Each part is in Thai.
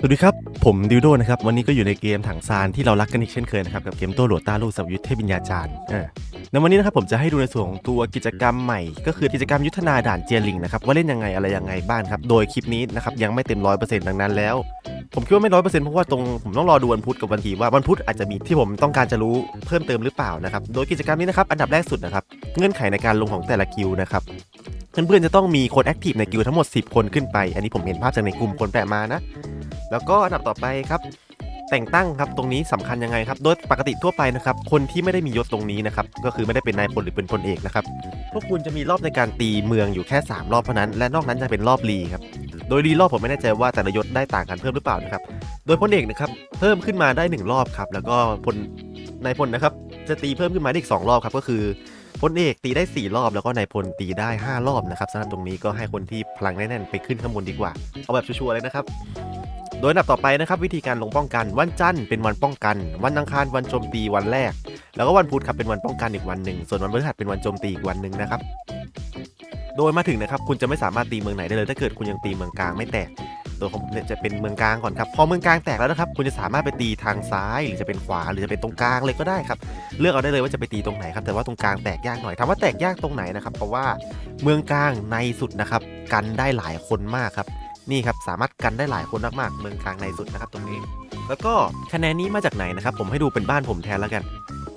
สวัสดีครับ ผมดิวโดนะครับ วันนี้ก็อยู่ในเกมถังซานที่เรารักกันอีกเช่นเคยนะครับ กับเกมโต้โหลดต้าลูกสับยุทธเทพวิญญาจารย์อ่าในวันนี้นะครับผมจะให้ดูในส่วนของตัวกิจกรรมใหม่ ก็คือกิจกรรมยุทธนาด่านเจียลิงนะครับว่าเล่นยังไงอะไรยังไงบ้างครับ โดยคลิปนี้นะครับยังไม่เต็มร้อยเปอร์เซ็นต์ดังนั้นแล้ว ผมคิดว่าไม่ร้อยเปอร์เซ็นต์เพราะว่าตรงผมต้องรอดูวันพุธกับวันทีว่าวันพุธอาจจะมีที่ผมต้องการจะรู้เพิ่มเติมหรือเปล่านะครับ โดยกิจกรรมนี้นะครับอันดับแรกสุดนะครับเงื่อนไขในการลงของแต่ละกิลด์นะครับ เพื่อนๆจะต้องมีคนแอคทีฟในกิลด์ทั้งหมด 10 คนขึ้นไป อันนี้ผมเห็นภาพจากในกลุ่มคนแปลมานะ แล้วก็อันดับต่อไปครับ แต่งตั้งครับตรงนี้สำคัญยังไงครับ โดยปกติทั่วไปนะครับ คนที่ไม่ได้มียศตรงนี้นะครับ ก็คือไม่ได้เป็นนายพลหรือเป็นพลเอกนะครับ พวกคุณจะมีรอบในการตีเมืองอยู่แค่ 3 รอบเท่านั้น และนอกนั้นจะเป็นรอบรีครับ โดยรีรอบผมไม่แน่ใจว่าแต่ละยศได้ต่างกันเพิ่มหรือเปล่านะครับ โดยพลเอกนะครับเพิ่มขึ้นมาได้ 1 รอบครับ แล้วก็พลนายพลนะครับจะตีเพิ่มขึ้นมาได้อีก2รอบครับก็คือ พลเอกตีได้ 4 รอบแล้วก็นายพลตีได้ 5 รอบนะครับสำหรับตรงนี้ก็ให้คนที่พลังแน่นๆไปขึ้นข้างบนดีกว่า เอาแบบชัวร์ๆเลยนะครับ โดยอันดับต่อไปนะครับวิธีการลงป้องกัน วันจันทร์เป็นวันป้องกัน วันอังคารวันโจมตีวันแรก แล้วก็วันพุธครับเป็นวันป้องกันอีกวันหนึ่งส่วนวันพฤหัสเป็นวันโจมตีอีกวันหนึ่งนะครับโดยมาถึงนะครับคุณจะไม่สามารถตีเมืองไหนได้เลยถ้าเกิดคุณยังตีเมืองกลางไม่แตก โดยของผมเนี่ยจะเป็นเมืองกลางก่อนครับ พอเมืองกลางแตกแล้วนะครับ คุณจะสามารถไปตีทางซ้าย หรือจะเป็นขวา หรือจะเป็นตรงกลางเลยก็ได้ครับ เลือกเอาได้เลยว่าจะไปตีตรงไหนครับ แต่ว่าตรงกลางแตกยากหน่อยถามว่าแตกยากตรงไหนนะครับ เพราะว่าเมืองกลางในสุดนะครับ กันได้หลายคนมากครับ นี่ครับสามารถกันได้หลายคนมากๆ เมืองกลางในสุดนะครับตรงนี้ แล้วก็คะแนนนี้มาจากไหนนะครับ ผมให้ดูเป็นบ้านผมแทนแล้วกัน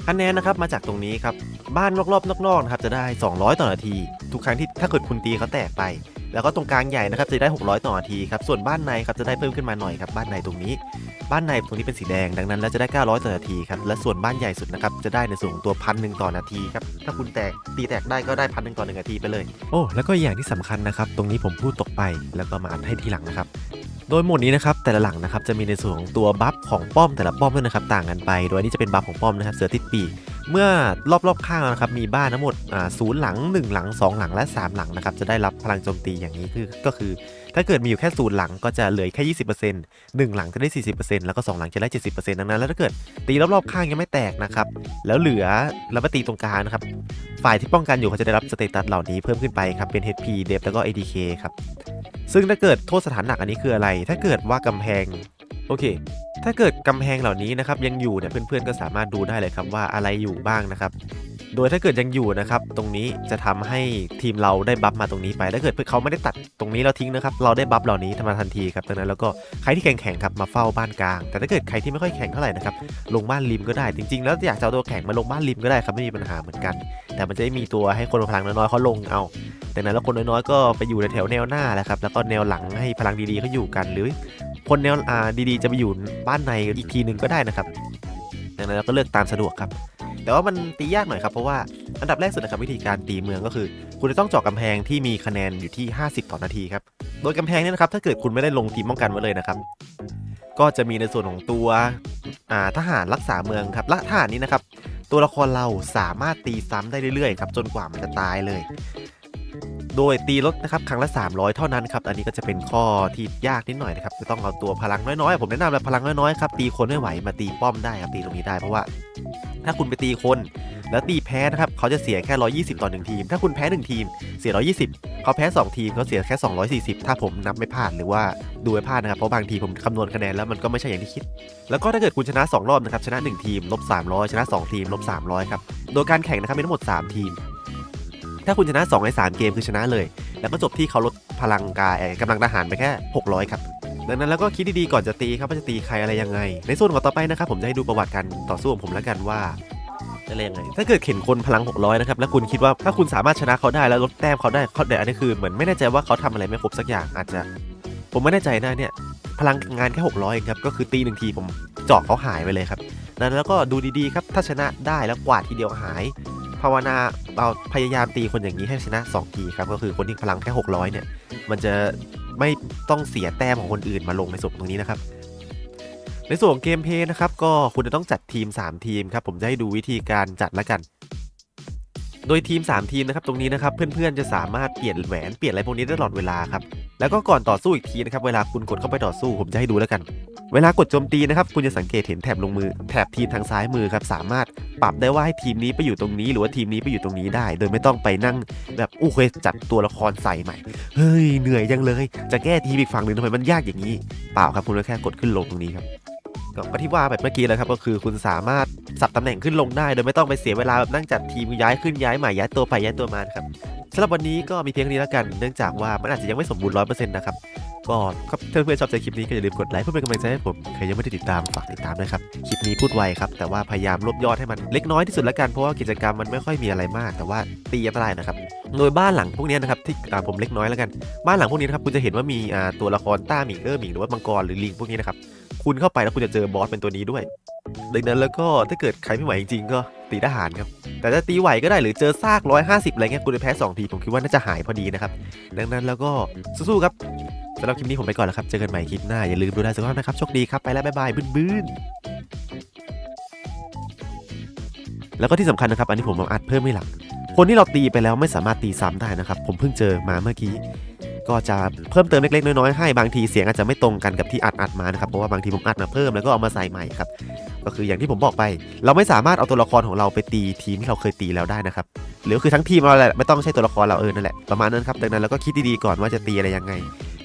คะแนนนะครับมาจากตรงนี้ครับ บ้านรอบๆนอกๆนะครับจะได้ 200 ต่อนาที ทุกครั้งที่ถ้าเกิดคุณตีเขาแตกไป แล้วก็ตรงกลางใหญ่นะครับจะได้ 600 ต่อนาทีครับส่วนบ้านในครับจะได้เพิ่มขึ้นมาหน่อยครับบ้านในตรงนี้ บ้านในตรงนี้เป็นสีแดงดังนั้นแล้วจะได้ 900 ต่อนาทีครับและส่วนบ้านใหญ่สุดนะครับจะได้ในส่วนของตัวพันหนึ่งต่อนาทีครับถ้าคุณแตกตีแตกได้ก็ได้พันหนึ่งต่อหนึ่งนาทีไปเลย โอ้แล้วก็อย่างที่สำคัญนะครับตรงนี้ผมพูดตกไปแล้วก็มาอัดให้ทีหลังนะครับโดยหมดนี้นะครับแต่ละหลังนะครับจะมีในส่วนของตัวบัฟของป้อมแต่ละป้อมด้วยนะครับต่างกันไป โดยนนี้จะเป็นบัฟของป้อมนะครับเสือติดปีก เมื่อรอบๆข้างนะครับมีบ้านทั้งหมดศูนย์หลัง 1 หลัง 2 หลังและ 3 หลังนะครับจะได้รับพลังโจมตีอย่างนี้คือก็คือ ถ้าเกิดมีอยู่แค่ศูนย์หลังก็จะเหลือแค่20% 1หลังจะได้40%แล้วก็2หลังจะได้70%ดังนั้นแล้วถ้าเกิดตีรอบๆข้างยังไม่แตกนะครับแล้วเหลือแล้วมาตีตรงกลางนะครับฝ่ายที่ป้องกันอยู่เขาจะได้รับสเตตัสเหล่านี้เพิ่มขึ้นไปครับเป็น HP d e f แล้วก็ ADK ครับซึ่งถ้าเกิดโทษสถานหนักอันนี้คืออะไร ถ้าเกิดว่ากำแพง โอเค ถ้าเกิดกำแพงเหล่านี้นะครับยังอยู่เนี่ยเพื่อนๆก็สามารถดูได้เลยครับว่าอะไรอยู่บ้างนะครับ โดยถ้าเกิดยังอยู่นะครับตรงนี้จะทำให้ทีมเราได้บัฟมาตรงนี้ไป ถ้าเกิดเขาไม่ได้ตัดตรงนี้เราทิ้งนะครับเราได้บัฟเหล่านี้มาทันทีครับดังนั้นแล้วก็ใครที่แข็งๆครับมาเฝ้าบ้านกลาง แต่ถ้าเกิดใครที่ไม่ค่อยแข็งเท่าไหร่นะครับลงบ้านริมก็ได้จริงๆ แล้วอยากจะเอาตัวแข็งมาลงบ้านริมก็ได้ครับไม่มีปัญหาเหมือนกัน แต่มันจะไม่มีตัวให้คนพลังน้อยๆเขาลงเอาดังนั้นแล้วคนน้อยๆก็ไปอยู่ในแถวแนวหน้าแหละครับแล้วก็แนวหลังให้พลังดีๆเขาอยู่กันหรือ คนแนวอ่าดีๆจะไปอยู่บ้านในอีกทีหนึ่งก็ได้นะครับดังนั้นเราก็เลือกตามสะดวกครับ แต่ว่ามันตียากหน่อยครับเพราะว่าอันดับแรกสุดนะครับวิธีการตีเมืองก็คือ คุณจะต้องเจาะกำแพงที่มีคะแนนอยู่ที่ 50 ต่อนาทีครับโดยกำแพงเนี่ยนะครับถ้าเกิดคุณไม่ได้ลงทีมป้องกันไว้เลยนะครับก็จะมีในส่วนของตัวทหารรักษาเมืองครับและทหารนี้นะครับ ตัวละครเราสามารถตีซ้ำได้เรื่อยๆครับจนกว่ามันจะตายเลย โดยตีลดนะครับครั้งละ 300 เท่านั้นครับอันนี้ก็จะเป็นข้อที่ยากนิดหน่อยนะครับจะต้องเอาตัวพลังน้อยๆ ผมแนะนำแบบพลังน้อยๆครับตีคนไม่ไหวมาตีป้อมได้ครับตีตรงนี้ได้เพราะว่า ถ้าคุณไปตีคนแล้วตีแพ้นะครับเขาจะเสียแค่ 120 ต่อ 1 ทีม ถ้าคุณแพ้ 1 ทีมเสีย 120 เขาแพ้ 2 ทีมเขาเสียแค่ 240 ถ้าผมนับไม่พลาดหรือว่าดูไม่พลาดนะครับเพราะบางทีผมคำนวณคะแนนแล้วมันก็ไม่ใช่อย่างที่คิด แล้วก็ถ้าเกิดคุณชนะ 2 รอบนะครับชนะ 1 ทีมลบ300 ชนะ 2 ทีมลบ300ครับโดยการแข่งนะครับมีทั้งหมด 3 ทีม ถ้าคุณชนะ2ใน3เกมคือชนะเลย แล้วก็จบที่เขาลดพลังกายกำลังทหารไปแค่ 600 ครับดังนั้นแล้วก็คิดดีๆก่อนจะตีครับว่าจะตีใครอะไรยังไง ในส่วนของต่อไปนะครับผมจะให้ดูประวัติการต่อสู้ของผมแล้วกันว่าจะเล่นยังไงถ้าเกิดเข็นคนพลัง 600 นะครับ แล้วคุณคิดว่าถ้าคุณสามารถชนะเขาได้แล้วลดแต้มเขาได้เขาแต่อันนี้คือเหมือนไม่แน่ใจว่าเขาทำอะไรไม่ครบสักอย่างอาจจะ ผมไม่แน่ใจนะเนี่ยพลังงานแค่ 600เองครับก็คือตีหนึ่งทีผมเจาะเขาหายไปเลยครับดังนั้นแล้วก็ดูดีๆครับถ้าชนะได้แล้วกวาดทีเดียวหาย ภาวนาเอาพยายามตีคนอย่างนี้ให้ชนะ2ทีครับก็คือคนที่พลังแค่ 600 เนี่ย มันจะไม่ต้องเสียแต้มของคนอื่นมาลงในส่วนตรงนี้นะครับ ในส่วนเกมเพย์นะครับก็คุณจะต้องจัดทีม 3 ทีมครับผมจะให้ดูวิธีการจัดแล้วกัน โดยทีม 3 ทีมนะครับตรงนี้นะครับเพื่อนๆจะสามารถเปลี่ยนแหวนเปลี่ยนอะไรพวกนี้ได้ตลอดเวลาครับ แล้วก็ก่อนต่อสู้อีกทีนะครับเวลาคุณกดเข้าไปต่อสู้ผมจะให้ดูแล้วกัน เวลากดโจมตีนะครับคุณจะสังเกตเห็นแถบลงมือ แถบทีมทางซ้ายมือครับสามารถปรับได้ว่าให้ทีมนี้ไปอยู่ตรงนี้ หรือว่าทีมนี้ไปอยู่ตรงนี้ได้ โดยไม่ต้องไปนั่งแบบอู้เคยจัดตัวละครใส่ใหม่ เฮ้ยเหนื่อยจังเลย จะแก้ทีมอีกฝั่งหนึ่งทำไมมันยากอย่างนี้ เปล่าครับคุณก็แค่กดขึ้นลงตรงนี้ครับก็ที่ว่าแบบเมื่อกี้เลยครับก็คือคุณสามารถสับตำแหน่งขึ้นลงได้ โดยไม่ต้องไปเสียเวลาแบบนั่งจัดทีมย้ายขึ้นย้ายใหม่ย้ายตัวไปย้ายตัวมาครับ สำหรับวันนี้ก็มีเพียงนี้แล้วกันเนื่องจากว่ามันอาจจะยังไม่สมบูรณ์ร้อยเปอร์เซ็นต์นะครับก็ถ้าเพื่อนๆชอบใจคลิปนี้ก็อย่าลืมกดไลค์เพื่อเป็นกำลังใจให้ผมใครยังไม่ได้ติดตามฝากติดตามด้วยครับคลิปนี้พูดไวครับแต่ว่าพยายามลบยอดให้มันเล็กน้อยที่สุดแล้วกันเพราะว่ากิจกรรมมันไม่ค่อยมีอะไรมาก แต่ว่าตีอันตรายนะครับโดยบ้านหลังพวกนี้นะครับที่ผมเล็กน้อยแล้วกันบ้านหลังพวกนี้นะครับคุณจะเห็นว่ามีตัวละครต้าหมิงเออร์หมิงหรือว่ามังกรหรือลิงพวกนี้นะครับคุณเข้าไปแล้วคุณจะเจอบอสเป็นตัวนี้ด้วย ดังนั้นแล้วก็ถ้าเกิดใครไม่ไหวจริงๆก็ตีทหารครับ แต่ถ้าตีไหวก็ได้หรือเจอซาก 150 อะไรเงี้ยคุณไปแพ้ 2 ที ผมคิดว่าน่าจะหายพอดีนะครับ ดังนั้นแล้วก็สู้ๆครับสำหรับคลิปนี้ผมไปก่อนแล้วครับ เจอกันใหม่คลิปหน้า อย่าลืมดูแลสุขภาพนะครับ โชคดีครับ ไปแล้ว บ๊ายบาย บื้นๆ แล้วก็ที่สำคัญนะครับ อันนี้ผมมาอัดเพิ่มให้หลัง คนที่เราตีไปแล้วไม่สามารถตีซ้ำได้นะครับ ผมเพิ่งเจอมาเมื่อกี้ ก็จะเพิ่มเติมเล็กๆน้อยๆให้บางทีเสียงอาจจะไม่ตรงกันกับที่อัดอัดมานะครับเพราะว่าบางทีผมอัดมาเพิ่มแล้วก็เอามาใส่ใหม่ครับก็คืออย่างที่ผมบอกไป เราไม่สามารถเอาตัวละครของเราไปตีทีมที่เราเคยตีแล้วได้นะครับหรือคือทั้งทีมเราแหละไม่ต้องใช่ตัวละครเราเออนั่นแหละประมาณนั้นครับดังนั้นเราก็คิดดีๆก่อนว่าจะตีอะไรยังไง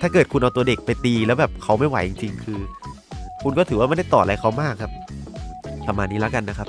ถ้าเกิดคุณเอาตัวเด็กไปตีแล้วแบบเขาไม่ไหวจริงๆคือ คุณก็ถือว่าไม่ได้ต่ออะไรเขามากครับ ประมาณนี้แล้วกันนะครับ